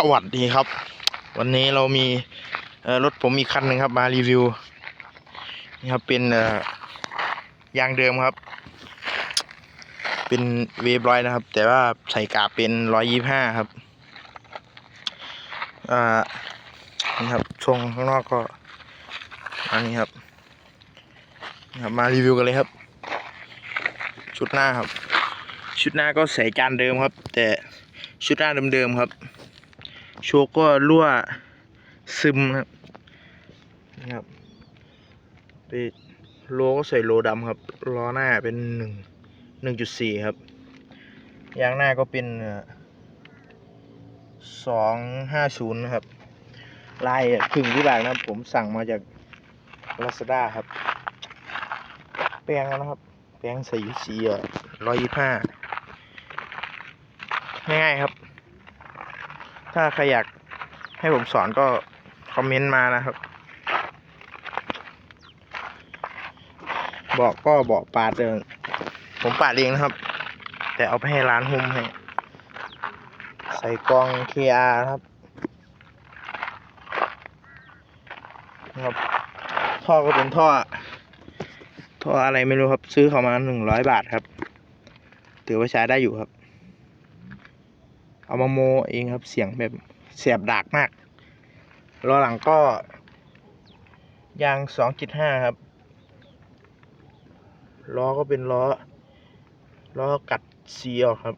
สวัสดีครับ วันนี้เรามีรถผมอีคันหนึ่งครับ มารีวิวนี่ครับเป็นยางเดิมครับ เป็นเวฟร้อยนะครับ แต่ว่าใส่กาเป็นร้อยยี่ห้าครับนี่ครับทรงข้างนอกก็อันนี้ครับนี่ครับมารีวิวกันเลยครับ ชุดหน้าครับ ชุดหน้าก็ใส่จานเดิมครับ แต่ชุดหน้าเดิมๆครับ โชคก็รั่วซึมครับนะครับไปโลก็ใส่โลดำครับล้อหน้าเป็นหนึ่งหนึ่งจุดสี่ครับยางหน้าก็เป็นสองห้าศูนย์นะครับลายอะครึ่งที่บางนะครับ ผมสั่งมาจาก Lazada ครับ แปลงแล้วนะครับ แปลงใส่ยูซีร้อยยี่ห้าง่ายๆครับ ถ้าใครอยากให้ผมสอนก็คอมเมนต์มานะครับ บอกก็บอกปาดเดินผมปาดเองนะครับ แต่เอาไปให้ร้านหุ้มให้ ใส่กรอง KR นะครับนะครับ ท่อก็เป็นท่อ ท่ออะไรไม่รู้ครับ ซื้อเขามาหนึ่งร้อยบาทครับ ถือว่าใช้ได้อยู่ครับ เอามาโมเองครับ เสียงแบบเสียบดากมากล้อหลังก็ยางสองจุดห้าครับ ล้อก็เป็นล้อ ล้อกัดสีออกครับ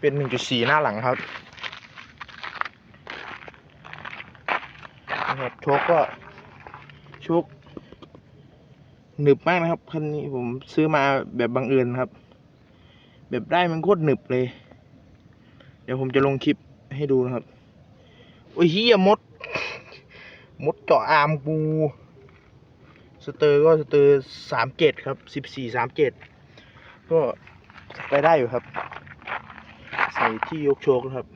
เป็นหนึ่งจุดสี่หน้าหลังครับนะครับโชคก็โชคหนึบมากนะครับ คันนี้ผมซื้อมาแบบบังเอิญครับ แบบได้มันโคตรหนึบเลย เดี๋ยวผมจะลงคลิปให้ดูนะครับ โอ้ยเฮียมด มดเจาะอามกูสเตอร์ก็สเตอร์สามเจ็ดครับสิบสี่สามเจ็ดก็ไปได้อยู่ครับ ใส่ที่ยกโชคนะครับ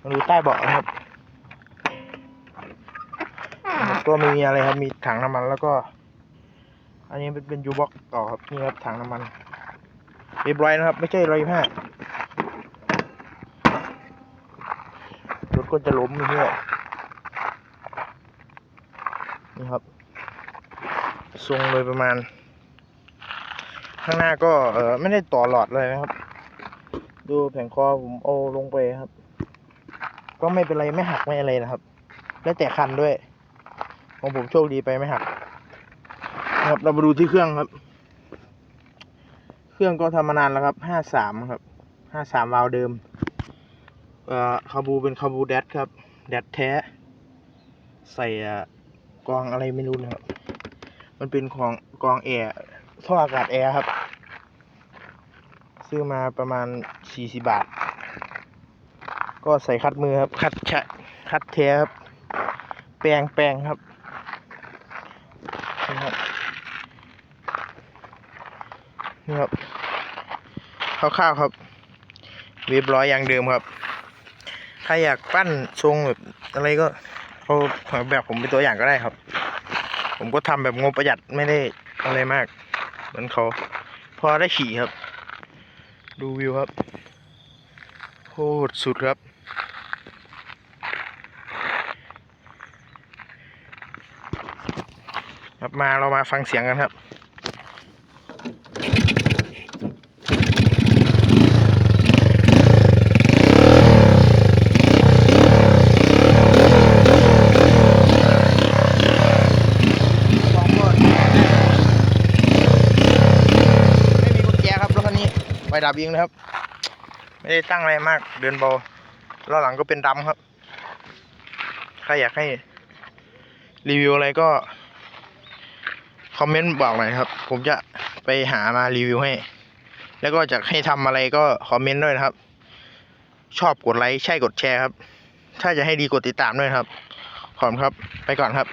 มาดูใต้เบาะนะครับนะครับ ก็ไม่มีอะไรครับ มีถังน้ำมันแล้วก็ อันนี้เป็นเป็นยูบ็อกต่อครับ นี่ครับถังน้ำมัน เรียบร้อยนะครับ ไม่ใช่ร้อยห้า รถก็จะล้มเนี่ยนี่ครับทรงเลยประมาณ ข้างหน้าก็เออไม่ได้ต่อหลอดเลยนะครับ ดูแผงคอผมเอาลงไปครับ ก็ไม่เป็นไรไม่หักไม่อะไรนะครับ แล้วแต่คันด้วย ของผมโชคดีไปไม่หักนะครับเรามาดูที่เครื่องครับ เครื่องก็ทำมานานแล้วครับห้าสามครับห้าสามวาล์วเดิม คาบูเป็นคาบูแดดครับ แดดแท้ ใส่กรองอะไรไม่รู้นะครับ มันเป็นของกรองแอร์ท่ออากาศแอร์ครับ ซื้อมาประมาณสี่สิบาท ก็ใส่คัดมือครับ คัดชะคัดแท้ครับ แปรงแปรงครับนี่ครับนี่ครับคร่าวๆครับเรียบร้อยอย่างเดิมครับ ใครอยากปั้นทรงแบบอะไรก็เอาแบบผมเป็นตัวอย่างก็ได้ครับ ผมก็ทำแบบงบประหยัดไม่ได้อะไรมากเหมือนเขาพอได้ขี่ครับ ดูวิวครับโคตรสุดครับครับมาเรามาฟังเสียงกันครับ สองคนไม่มีกุญแจครับรถคันนี้ ไฟดับเองนะครับ ไม่ได้ตั้งอะไรมาก เดินเบาล้อหลังก็เป็นดำครับ ใครอยากให้รีวิวอะไรก็คอมเมนต์บอกหน่อยครับ ผมจะไปหามารีวิวให้ แล้วก็จะให้ทำอะไรก็คอมเมนต์ด้วยนะครับ ชอบกดไลค์ใช่กดแชร์ครับ ถ้าจะให้ดีกดติดตามด้วยครับ ขอบคุณครับ ไปก่อนครับ